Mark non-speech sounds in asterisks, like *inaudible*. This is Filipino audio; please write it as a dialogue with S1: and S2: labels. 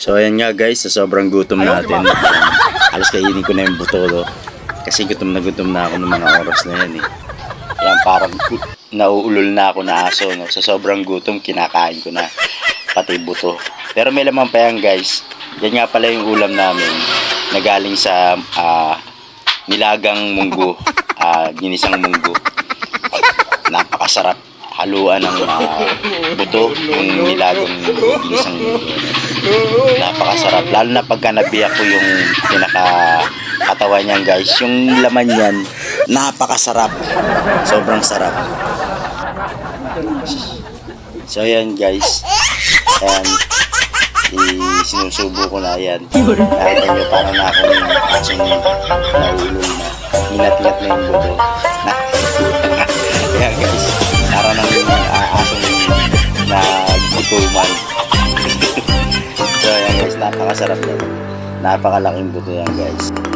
S1: So ayan nga guys, sa sobrang gutom natin, *laughs* alas kainin ko na yung buto do. Kasi gutom na gutom na ako ng mga oras na yan eh. Yan parang nauulol na ako na aso. No? Sa sobrang gutom, kinakain ko na pati buto. Pero may laman pa yan guys. Yan nga pala yung ulam namin na galing sa ah, nilagang munggo, *laughs* ah, ginisang munggo. Napakasarap haluan ng ah, buto yung nilagang ginisang munggo. Napakasarap. Lalo na pagka nabiyak ko yung pinaka katawan niyan guys. Yung laman niyan, napakasarap. Sobrang sarap. So ayan guys. Ayan. Isinusubo ko na yan. Nakita nyo parang na ako yung asong naulol na. Inat-ingat na yung buto. Na. *laughs* Ayan guys. Parang nang uh, asong ayan guys, napakasarap yan. Napakalaking buto yan guys.